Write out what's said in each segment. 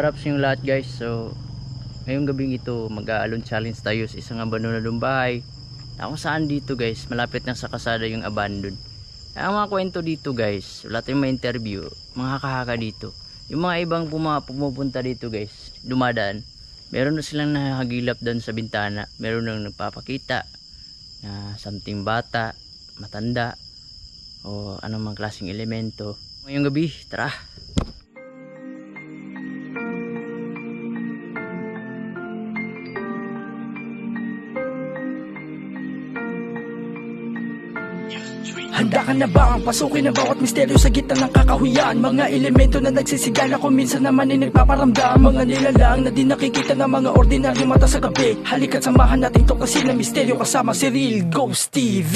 what up sa lahat guys. So ngayong gabing ito mag-aalon challenge tayo sa isang abandonadong bahay na kung saan dito guys malapit na sa kasada yung abandon ang mga kwento dito guys wala tayong ma-interview mga kahaka dito. Yung mga ibang pumupunta dito guys dumadaan. Meron na silang nakahagilap doon sa bintana. Meron nang nagpapakita na something bata matanda o anong mga klaseng elemento. Ngayong gabi tara Handa ka na ba ang pasukin ang bawat misteryo sa gitna ng kakahuyan Mga elemento na nagsisigala kung minsan naman ay nagpaparamdam Mga nilalang na di nakikita ng mga ordinaryo mata sa gabi Halika't samahan natin tuklasin ang misteryo kasama si Real Ghost TV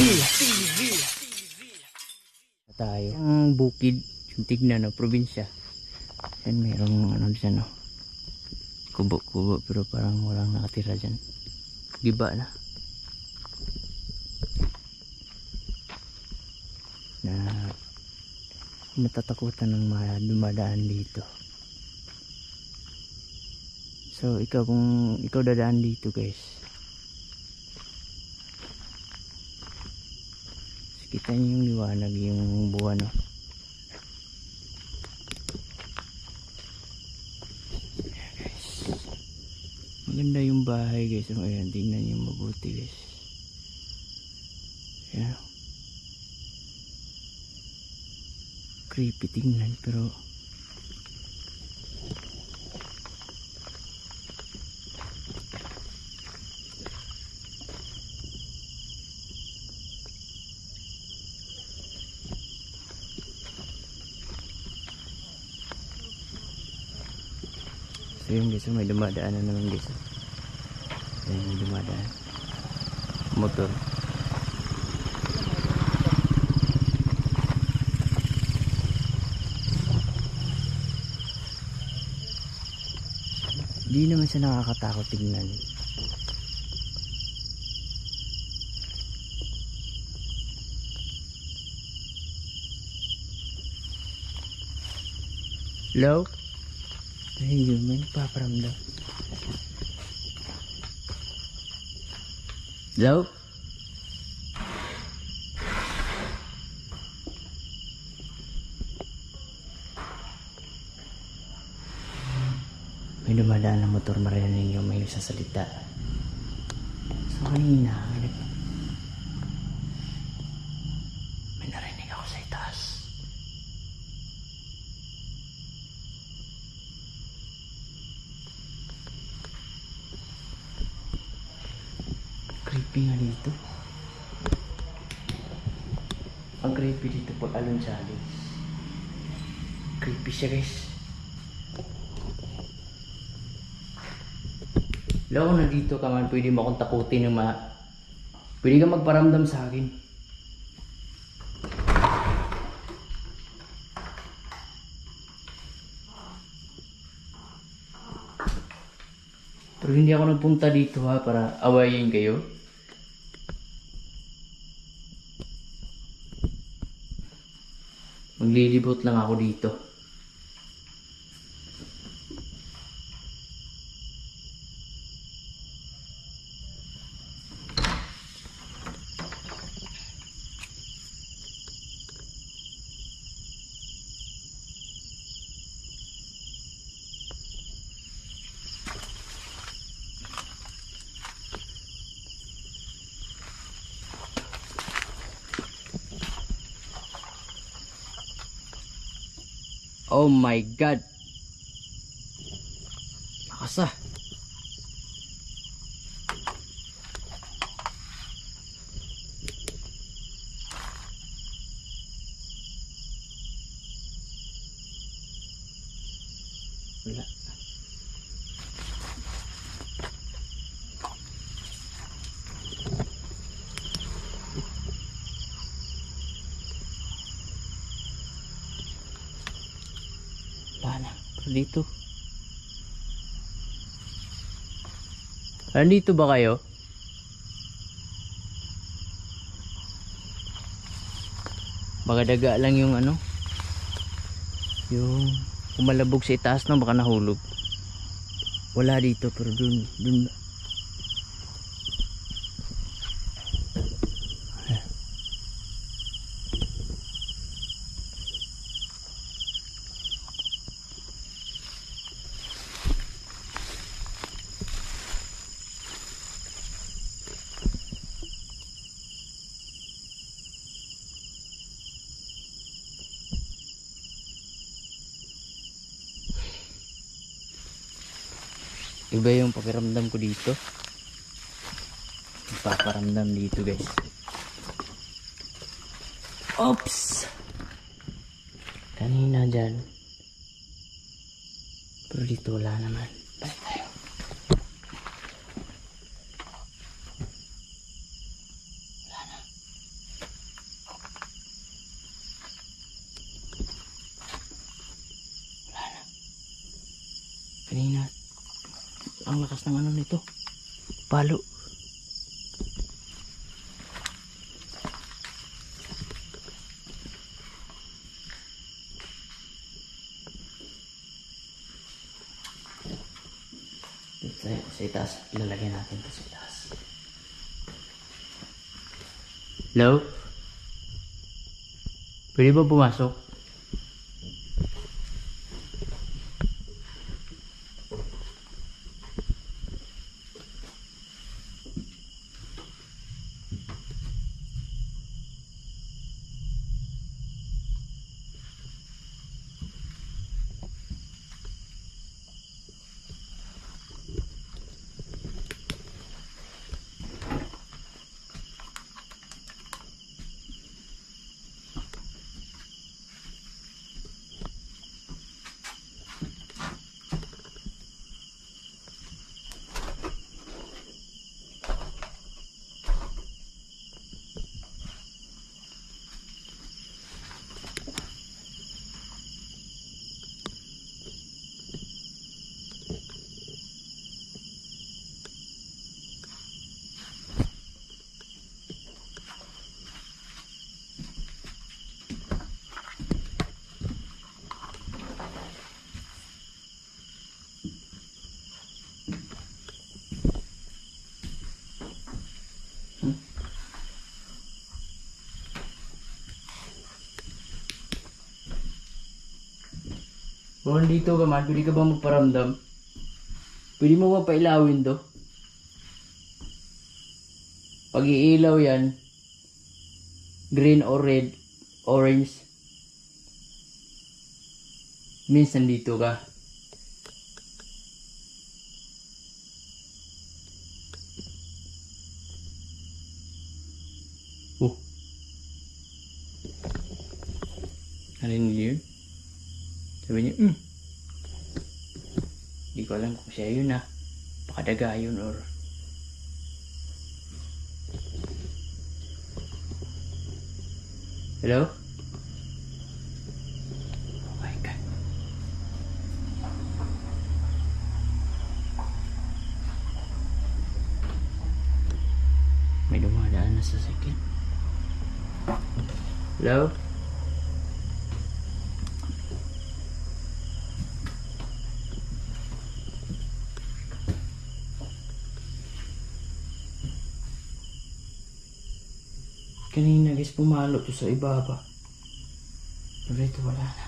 tayo. Ang bukid, yung tignan no, probinsya. Yan merong ano dyan no. Kubo-kubo pero parang walang nakatira dyan. Giba na. Na natatakutan ng mga dumadaan dito. So ikaw kung ikaw dadaan dito guys. Kita niyo yung liwanag yung buwan no. Ayan, guys. Maganda yung bahay guys. Ayan, tingnan niyo mabuti guys. Ayan. Creepy tingnan pero So yun guys, may dumadaan na naman guys. Ayan, may dumadaan. Motor. Siya nakakatakot tignan. Hello? Ay, yun, may nagpaparamdam. Hello? May dumadaan na motor marinig ninyo may nagsasalita. So kanina, may nag... May narinig ako sa itaas. Creepy nga dito. Ang creepy dito pag alon challenge. Creepy siya guys. Kung nandito ka man, pwede mo akong takutin ng ma... Pwede ka magparamdam sa akin. Pero hindi ako nagpunta dito ha, para awayin kayo. Maglilibot lang ako dito. Oh my god. Lakas ah. Wala na. Pero dito. Nandito ba kayo? Baka daga lang yung ano. Yung kumalabog sa itaas no, baka nahulog. wala dito pero dun dun iba yung pakiramdam ko dito. Paparamdam dito guys. Oops! Kanina dyan. Pero dito wala naman. Balik tayo wala na wala na kanina ang lakas ng ano nito palo sa, sa itaas. Ilalagay natin ito sa itaas. Hello? Pwede ba pumasok Kung dito ka man, pwede ka ba magparamdam? Pwede mo ba pailawin to? Pag iilaw yan, green or red, orange, means nandito ka. Oh. Narinig niyo yun? Sabi niya, hmm. Ko alam kung siya yun ah. Baka yun or... Hello? Oh my. May dumadaan na sa. Hello? Pumalo to sa ibaba. Pero ito wala na.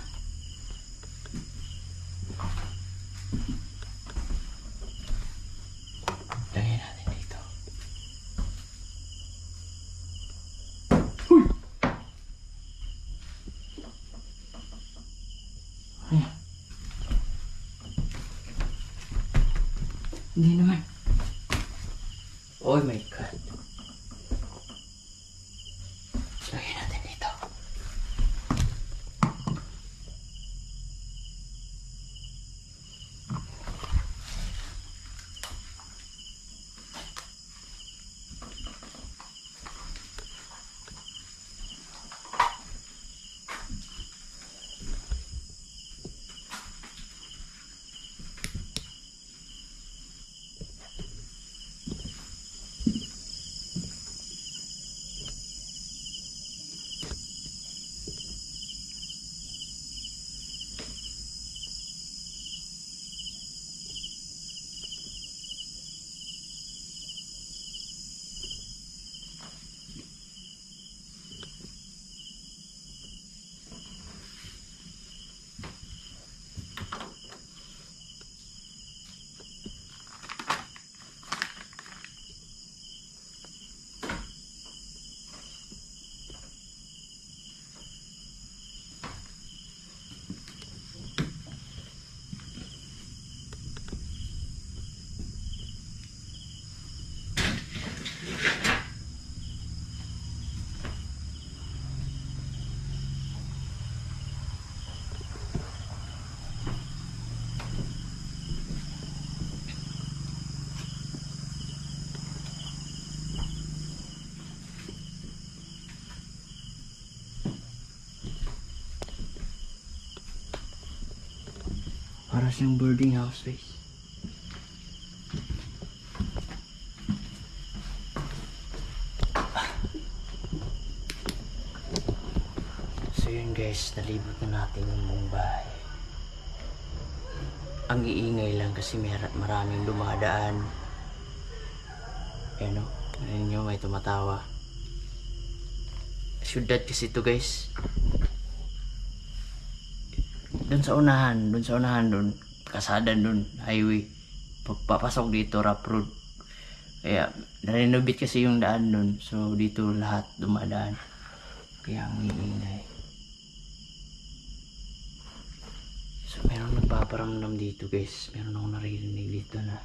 Para siyang boarding house guys. So yun guys, nalibot na natin yung buong bahay. Ang iingay lang kasi may maraming dumadaan. Ayan o, ano nyo, may tumatawa. Syudad kasi ito guys. Doon sa unahan, doon sa unahan doon, kasada doon, highway. Pagpapasok dito, rough road. Kaya, narenovate kasi yung daan doon. So, dito lahat dumadaan. Kaya ang iingay. So, meron nagpaparamdam dito guys. Meron akong naririnig dito na.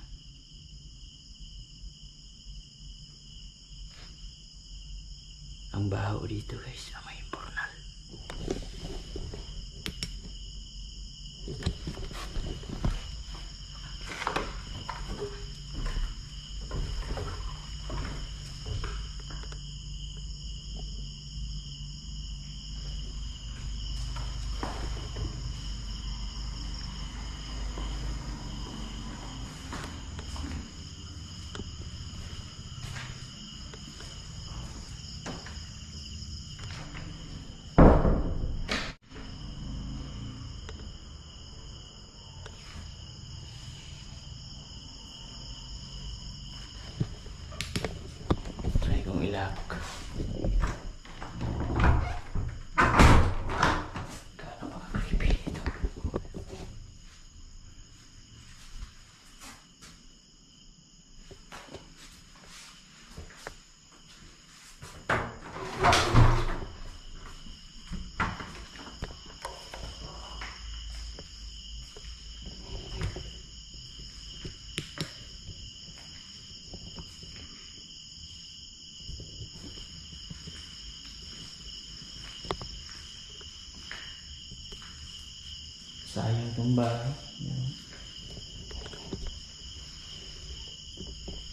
Ang baho dito guys. Ang may Sayang itong bahay.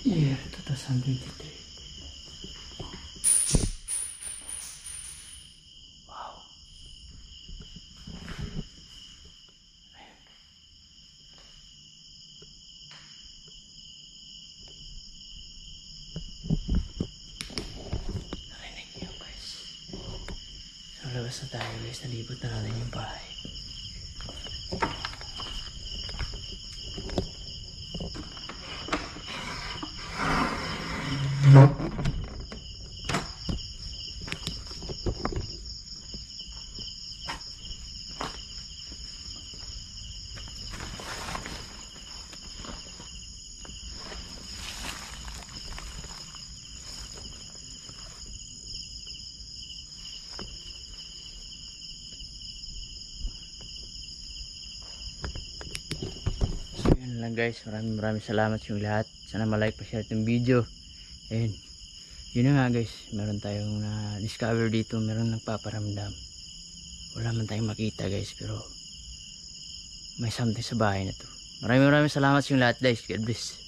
Year 2023. Wow. Ayan. Narinig niyo guys. So labas na tayo guys. Nalibot na natin yung bahay. Yun lang guys, maraming maraming salamat yung lahat. Sana malike pa share itong video. Ayun. Yun na nga guys, meron tayong na discover dito, meron nagpaparamdam. Wala man tayong makita guys, pero may something sa bahay na to. Maraming maraming salamat sa lahat guys. God bless.